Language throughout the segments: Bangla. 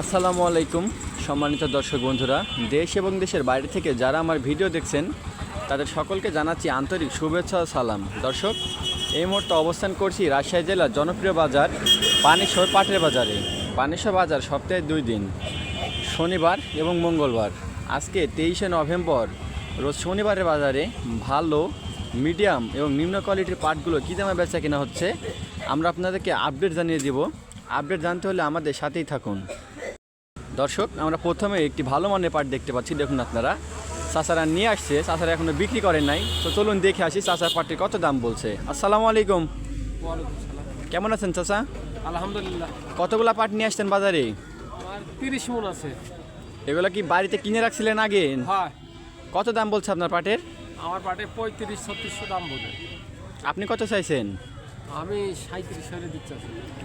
আসসালামু আলাইকুম, সম্মানিত দর্শক বন্ধুরা। দেশ এবং দেশের বাইরে থেকে যারা আমার ভিডিও দেখছেন, তাদের সকলকে জানাচ্ছি আন্তরিক শুভেচ্ছা সালাম। দর্শক, এই মুহূর্তে অবস্থান করছি রাজশাহী জেলার জনপ্রিয় বাজার পানেশ্বর পাটের বাজারে। পানেশ্বর বাজার সপ্তাহে দুই দিন, শনিবার এবং মঙ্গলবার। আজকে তেইশে নভেম্বর, রোজ শনিবারের বাজারে ভালো, মিডিয়াম এবং নিম্ন কোয়ালিটির পাটগুলো কী দামে বেচা কেনা হচ্ছে, আমরা আপনাদেরকে আপডেট জানিয়ে দিব। আপডেট জানতে হলে আমাদের সাথেই থাকুন। দর্শক আমরা প্রথমে একটি ভালো মানের পাট দেখতে পাচ্ছি দেখুন আপনারা। চাচারা নিয়ে আসছে চাচারা এখনও বিক্রি করেন নাই। তো চলুন দেখে আসি চাচার পাটের কত দাম বলছে। আসসালামু আলাইকুম। কেমন আছেন চাচা? আলহামদুলিল্লাহ। কতগুলা পাট নিয়ে আসছেন বাজারে? তিরিশ মন আছে। এগুলো কি বাড়িতে কিনে রাখছিলেন আগে? হয়। কত দাম বলছে আপনার পাটের? আমার পাটে পঁয়ত্রিশ ছত্রিশশো দাম বোঝে আপনি কত চাইছেন? আমি সাঁত্রিশ হলে দিচ্ছি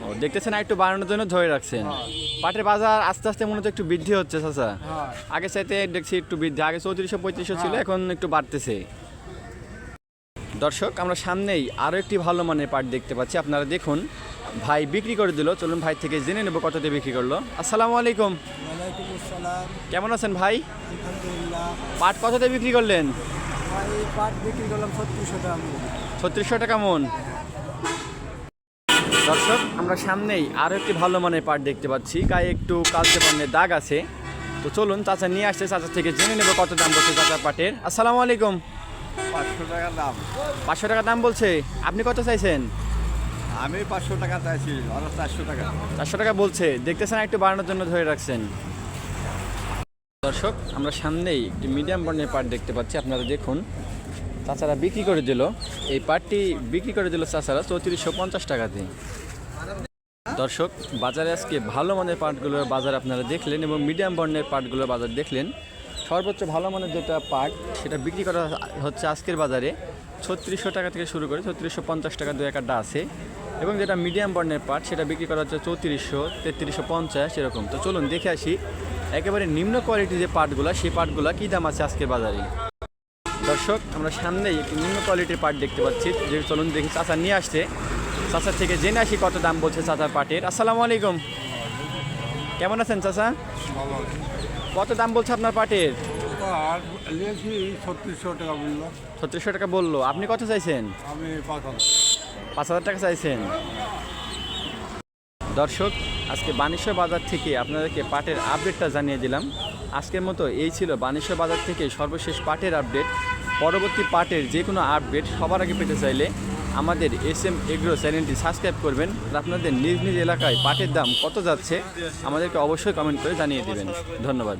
ও দেখতেছেন একটু বাড়ানোর জন্য ধরে রাখছেন। হ্যাঁ। পাটের বাজার আস্তে আস্তে মনে হচ্ছে একটু বৃদ্ধি হচ্ছে চাচা। হ্যাঁ। আগে চাইতে দেখছি একটু বৃদ্ধি। আগে চৌত্রিশশো পঁয়ত্রিশশো ছিল হ্যাঁ। এখন একটু বাড়তেছে। দর্শক আমরা সামনেই আরও একটি ভালো মানের পাট দেখতে পাচ্ছি। আপনারা দেখুন ভাই বিক্রি করে দিল। চলুন ভাই থেকে জেনে নেব কত দিয়ে বিক্রি করল। আসসালামু আলাইকুম। কেমন আছেন ভাই? আলহামদুলিল্লাহ। পাট কত দিয়ে বিক্রি করলেন? ভাই বিক্রি করলাম ছত্রিশশো টাকা মূল্য। ছত্রিশশো টাকা মন। দর্শক আমরা সামনেই আরও একটি ভালো মানের পাট দেখতে পাচ্ছি। গায়ে একটু কালচে বর্ণের দাগ আছে। তো চলুন চাচা নিয়ে আসছে চাচা থেকে জেনে নেব কত দাম বলছে চাচার পাটের। আসসালামু আলাইকুম। পাঁচশো টাকা দাম। পাঁচশো টাকা দাম বলছে। আপনি কত চাইছেন? আমি পাঁচশো টাকা চাইছি চারশো টাকা। চারশো টাকা বলছে। দেখতেছেন একটু বাড়ানোর জন্য ধরে রাখছেন। দর্শক আমরা সামনেই একটি মিডিয়াম বর্ণের পাট দেখতে পাচ্ছি। আপনারা দেখুন চাচারা বিক্রি করে দিল, এই পাটটি বিক্রি করে দিল চাচারা চৌত্রিশশো পঞ্চাশ টাকা দিয়ে। দর্শক, বাজারে আজকে ভালো মানের পাটগুলোর বাজার আপনারা দেখলেন এবং মিডিয়াম বর্ণের পাটগুলোর বাজার দেখলেন। সর্বোচ্চ ভালো মানের যেটা পাট, সেটা বিক্রি করা হচ্ছে আজকের বাজারে। ছত্রিশশো টাকা থেকে শুরু করে ছত্রিশশো পঞ্চাশ টাকা দু একটা আছে। এবং যেটা মিডিয়াম বর্ণের পাট, সেটা বিক্রি করা হচ্ছে চৌত্রিশশো, তেত্রিশশো পঞ্চাশ, এরকম। তো চলুন দেখে আসি, একেবারে নিম্ন কোয়ালিটির যে পাটগুলো, সেই পাটগুলো কী দাম আছে আজকের বাজারে? দর্শক আমরা সামনেই একটি নিম্ন কোয়ালিটির পাট দেখতে পাচ্ছি। যে চলুন দেখি চাচা নিয়ে আসছে। চাচার থেকে জেনে আসি কত দাম বলছে চাচার পাটের। আসসালামু আলাইকুম। কেমন আছেন চাচা? কত দাম বলছে আপনার পাটের? ছত্রিশশো টাকা বলল। আপনি কত চাইছেন? পাঁচ হাজার। টাকা চাইছেন। দর্শক আজকে বানেশ্বর বাজার থেকে আপনাদেরকে পাটের আপডেটটা জানিয়ে দিলাম। আজকের মতো এই ছিল বানেশ্বর বাজার থেকে সর্বশেষ পাটের আপডেট পরবর্তী পার্টের যে কোনো আপডেট সবার আগে পেতে চাইলে আমাদের এস এম এগ্রো চ্যানেলটি সাবস্ক্রাইব করবেন আর আপনাদের নিজ নিজ এলাকায় পাটের দাম কত যাচ্ছে আমাদেরকে অবশ্যই কমেন্ট করে জানিয়ে দেবেন। ধন্যবাদ।